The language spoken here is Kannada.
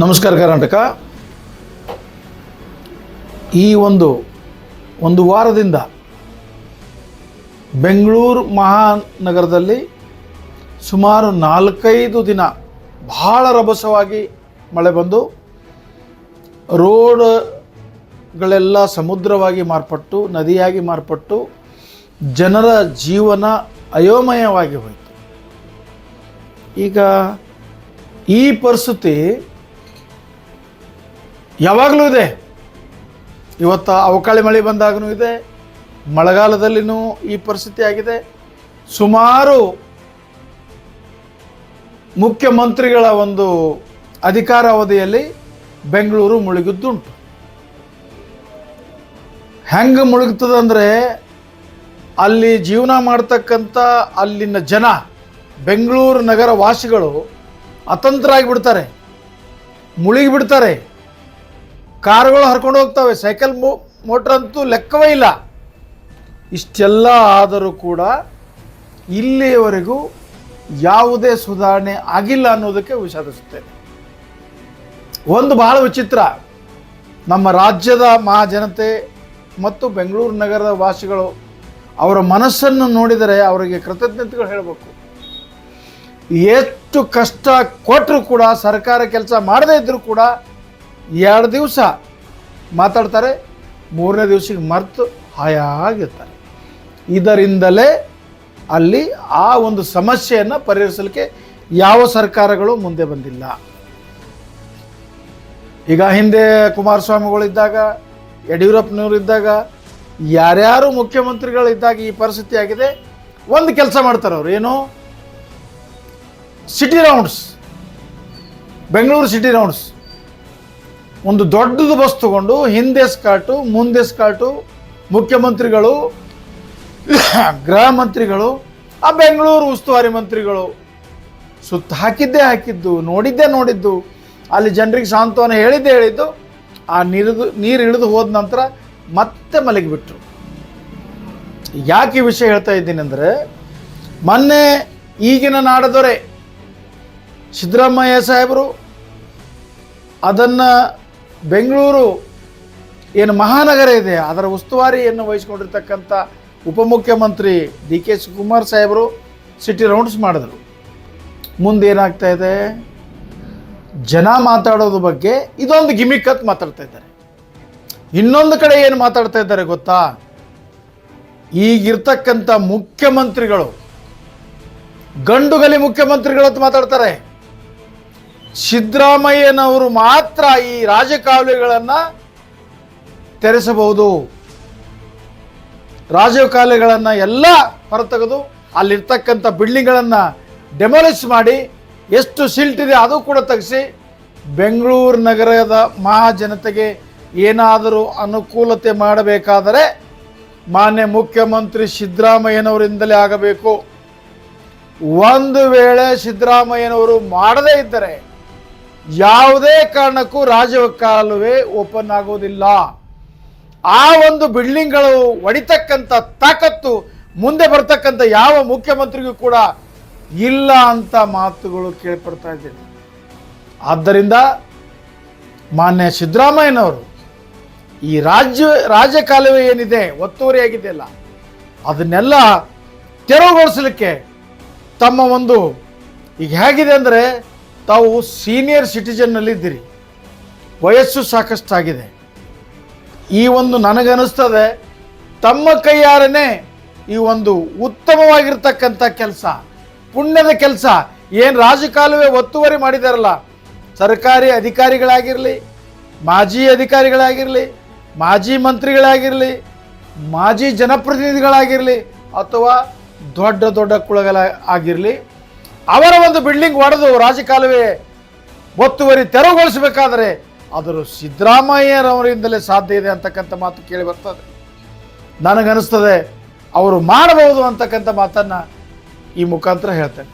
ನಮಸ್ಕಾರ ಕರ್ನಾಟಕ. ಈ ಒಂದು ಒಂದು ವಾರದಿಂದ ಬೆಂಗಳೂರು ಮಹಾನಗರದಲ್ಲಿ ಸುಮಾರು ನಾಲ್ಕೈದು ದಿನ ಬಹಳ ರಭಸವಾಗಿ ಮಳೆ ಬಂದು ರೋಡ್ಗಳೆಲ್ಲ ಸಮುದ್ರವಾಗಿ ಮಾರ್ಪಟ್ಟು, ನದಿಯಾಗಿ ಮಾರ್ಪಟ್ಟು ಜನರ ಜೀವನ ಅಯೋಮಯವಾಗಿ ಹೋಯಿತು. ಈಗ ಈ ಪರಿಸ್ಥಿತಿ ಯಾವಾಗಲೂ ಇದೆ. ಇವತ್ತು ಅವಕಾಳಿ ಮಳೆ ಬಂದಾಗೂ ಇದೆ. ಮಳೆಗಾಲದಲ್ಲಿನೂ ಈ ಪರಿಸ್ಥಿತಿ ಆಗಿದೆ. ಸುಮಾರು ಮುಖ್ಯಮಂತ್ರಿಗಳ ಒಂದು ಅಧಿಕಾರ ಅವಧಿಯಲ್ಲಿ ಬೆಂಗಳೂರು ಮುಳುಗಿದ್ದುಂಟು. ಹೆಂಗೆ ಮುಳುಗ್ತದಂದರೆ ಅಲ್ಲಿ ಜೀವನ ಮಾಡ್ತಕ್ಕಂಥ ಅಲ್ಲಿನ ಜನ, ಬೆಂಗಳೂರು ನಗರ ವಾಸಿಗಳು ಅತಂತ್ರ ಆಗಿಬಿಡ್ತಾರೆ ಮುಳುಗಿ ಬಿಡ್ತಾರೆ ಕಾರುಗಳು ಹರ್ಕೊಂಡು ಹೋಗ್ತವೆ. ಸೈಕಲ್ ಮೋ ಮೋಟ್ರ್ ಅಂತೂ ಲೆಕ್ಕವೇ ಇಲ್ಲ. ಇಷ್ಟೆಲ್ಲ ಆದರೂ ಕೂಡ ಇಲ್ಲಿಯವರೆಗೂ ಯಾವುದೇ ಸುಧಾರಣೆ ಆಗಿಲ್ಲ ಅನ್ನೋದಕ್ಕೆ ವಿಷಾದಿಸುತ್ತೇನೆ. ಒಂದು ಬಹಳ ವಿಚಿತ್ರ. ನಮ್ಮ ರಾಜ್ಯದ ಮಹಾಜನತೆ ಮತ್ತು ಬೆಂಗಳೂರು ನಗರದ ವಾಸಿಗಳು ಅವರ ಮನಸ್ಸನ್ನು ನೋಡಿದರೆ ಅವರಿಗೆ ಕೃತಜ್ಞತೆಗಳು ಹೇಳಬೇಕು. ಎಷ್ಟು ಕಷ್ಟ ಕೊಟ್ಟರು ಕೂಡ, ಸರ್ಕಾರ ಕೆಲಸ ಮಾಡದೇ ಇದ್ದರೂ ಕೂಡ ಎರಡು ದಿವಸ ಮಾತಾಡ್ತಾರೆ, ಮೂರನೇ ದಿವಸಕ್ಕೆ ಮರೆತು ಹಾಯಾಗಿರ್ತಾರೆ. ಇದರಿಂದಲೇ ಅಲ್ಲಿ ಆ ಒಂದು ಸಮಸ್ಯೆಯನ್ನು ಪರಿಹರಿಸಲಿಕ್ಕೆ ಯಾವ ಸರ್ಕಾರಗಳು ಮುಂದೆ ಬಂದಿಲ್ಲ. ಈಗ ಹಿಂದೆ ಕುಮಾರಸ್ವಾಮಿಗಳಿದ್ದಾಗ ಯಡಿಯೂರಪ್ಪನವರು ಇದ್ದಾಗ ಯಾರ್ಯಾರು ಮುಖ್ಯಮಂತ್ರಿಗಳಿದ್ದಾಗ ಈ ಪರಿಸ್ಥಿತಿ ಆಗಿದೆ, ಒಂದು ಕೆಲಸ ಮಾಡ್ತಾರೆ ಅವರು. ಏನು? City rounds Bengaluru city rounds ಒಂದು ದೊಡ್ಡದು ಬಸ್ ತಗೊಂಡು ಹಿಂದೆ ಸ್ಕಾಟು ಮುಂದೆ ಸ್ಕಾಟು ಮುಖ್ಯಮಂತ್ರಿಗಳು, ಗೃಹ ಮಂತ್ರಿಗಳು, ಆ ಬೆಂಗಳೂರು ಉಸ್ತುವಾರಿ ಮಂತ್ರಿಗಳು ಸುತ್ತ ಹಾಕಿದ್ದೇ ಹಾಕಿದ್ದು, ನೋಡಿದ್ದೇ ನೋಡಿದ್ದು. ಅಲ್ಲಿ ಜನರಿಗೆ ಸಾಂತ್ವನ ಹೇಳಿದ್ದೇ ಹೇಳಿದ್ದು, ಆ ನೀರು ನೀರು ಇಳಿದು ಹೋದ ನಂತರ ಮತ್ತೆ ಮಲಗಿಬಿಟ್ರು. ಯಾಕೆ ಈ ವಿಷಯ ಹೇಳ್ತಾ ಇದ್ದೀನಿ ಅಂದರೆ ಮೊನ್ನೆ ಈಗಿನ ನಾಡದೊರೆ ಸಿದ್ದರಾಮಯ್ಯ ಸಾಹೇಬರು ಅದನ್ನು ಬೆಂಗಳೂರು ಏನು ಮಹಾನಗರ ಇದೆ, ಅದರ ಉಸ್ತುವಾರಿಯನ್ನು ವಹಿಸಿಕೊಂಡಿರ್ತಕ್ಕಂಥ ಉಪಮುಖ್ಯಮಂತ್ರಿ ಡಿ ಕೆ ಶಿವಕುಮಾರ್ ಸಾಹೇಬರು ಸಿಟಿ ರೌಂಡ್ಸ್ ಮಾಡಿದ್ರು. ಮುಂದೇನಾಗ್ತಾ ಇದೆ? ಜನ ಮಾತಾಡೋದು ಬಗ್ಗೆ ಇದೊಂದು ಗಿಮಿಕ್ ಅಂತ ಮಾತಾಡ್ತಾ ಇದ್ದಾರೆ. ಇನ್ನೊಂದು ಕಡೆ ಏನು ಮಾತಾಡ್ತಾ ಇದ್ದಾರೆ ಗೊತ್ತಾ? ಈಗಿರ್ತಕ್ಕಂಥ ಮುಖ್ಯಮಂತ್ರಿಗಳು, ಗಂಡುಗಲಿ ಮುಖ್ಯಮಂತ್ರಿಗಳು ಅಂತ ಮಾತಾಡ್ತಾರೆ. ಸಿದ್ದರಾಮಯ್ಯನವರು ಮಾತ್ರ ಈ ರಾಜಕಾಲುವೆಗಳನ್ನು ತೆರೆಸಬಹುದು. ರಾಜಕಾಲುವೆಗಳನ್ನು ಎಲ್ಲ ಹೊರತೆಗೆದು ಅಲ್ಲಿರ್ತಕ್ಕಂಥ ಬಿಲ್ಡಿಂಗ್ಗಳನ್ನು ಡೆಮಾಲಿಷ್ ಮಾಡಿ ಎಷ್ಟು ಸಿಲ್ಟ್ ಇದೆ ಅದು ಕೂಡ ತೆಗೆಸಿ ಬೆಂಗಳೂರು ನಗರದ ಮಹಾಜನತೆಗೆ ಏನಾದರೂ ಅನುಕೂಲತೆ ಮಾಡಬೇಕಾದರೆ ಮಾನ್ಯ ಮುಖ್ಯಮಂತ್ರಿ ಸಿದ್ದರಾಮಯ್ಯನವರಿಂದಲೇ ಆಗಬೇಕು. ಒಂದು ವೇಳೆ ಸಿದ್ದರಾಮಯ್ಯನವರು ಮಾಡದೇ ಇದ್ದರೆ ಯಾವುದೇ ಕಾರಣಕ್ಕೂ ರಾಜಕಾಲುವೆ ಓಪನ್ ಆಗೋದಿಲ್ಲ. ಆ ಒಂದು ಬಿಲ್ಡಿಂಗ್ಗಳು ಒಡಿತಕ್ಕಂಥ ತಾಕತ್ತು ಮುಂದೆ ಬರ್ತಕ್ಕಂಥ ಯಾವ ಮುಖ್ಯಮಂತ್ರಿಗೂ ಕೂಡ ಇಲ್ಲ ಅಂತ ಮಾತುಗಳು ಕೇಳ್ಪಡ್ತಾ ಇದ್ದೇನೆ. ಆದ್ದರಿಂದ ಮಾನ್ಯ ಸಿದ್ದರಾಮಯ್ಯನವರು ಈ ರಾಜ್ಯ ರಾಜ್ಯ ಕಾಲುವೆ ಏನಿದೆ ಒತ್ತುವರಿಯಾಗಿದೆಯಲ್ಲ, ಅದನ್ನೆಲ್ಲ ತೆರವುಗೊಳಿಸಲಿಕ್ಕೆ ತಮ್ಮ ಒಂದು ಈಗ ಹೇಗಿದೆ ಅಂದರೆ ತಾವು ಸೀನಿಯರ್ ಸಿಟಿಜನ್ನಲ್ಲಿದ್ದೀರಿ ವಯಸ್ಸು ಸಾಕಷ್ಟಾಗಿದೆ. ಈ ಒಂದು ನನಗನ್ನಿಸ್ತದೆ, ತಮ್ಮ ಕೈಯಾರನೇ ಈ ಒಂದು ಉತ್ತಮವಾಗಿರ್ತಕ್ಕಂಥ ಕೆಲಸ, ಪುಣ್ಯದ ಕೆಲಸ. ಏನು ರಾಜಕಾಲುವೆ ಒತ್ತುವರಿ ಮಾಡಿದಾರಲ್ಲ, ಸರ್ಕಾರಿ ಅಧಿಕಾರಿಗಳಾಗಿರಲಿ, ಮಾಜಿ ಅಧಿಕಾರಿಗಳಾಗಿರಲಿ, ಮಾಜಿ ಮಂತ್ರಿಗಳಾಗಿರಲಿ, ಮಾಜಿ ಜನಪ್ರತಿನಿಧಿಗಳಾಗಿರಲಿ, ಅಥವಾ ದೊಡ್ಡ ದೊಡ್ಡ ಕುಳಗಳ ಆಗಿರಲಿ ಅವರ ಒಂದು ಬಿಲ್ಡಿಂಗ್ ಒಡೆದು ರಾಜಕಾಲುವೆ ಒತ್ತುವರಿ ತೆರವುಗೊಳಿಸಬೇಕಾದರೆ ಅದರ ಸಿದ್ದರಾಮಯ್ಯರವರಿಂದಲೇ ಸಾಧ್ಯ ಇದೆ ಅಂತಕ್ಕಂಥ ಮಾತು ಕೇಳಿ ಬರ್ತದೆ. ನನಗನ್ನಿಸ್ತದೆ, ಅವರು ಮಾಡಬಹುದು ಅಂತಕ್ಕಂಥ ಮಾತನ್ನು ಈ ಮುಖಾಂತರ ಹೇಳ್ತೇನೆ.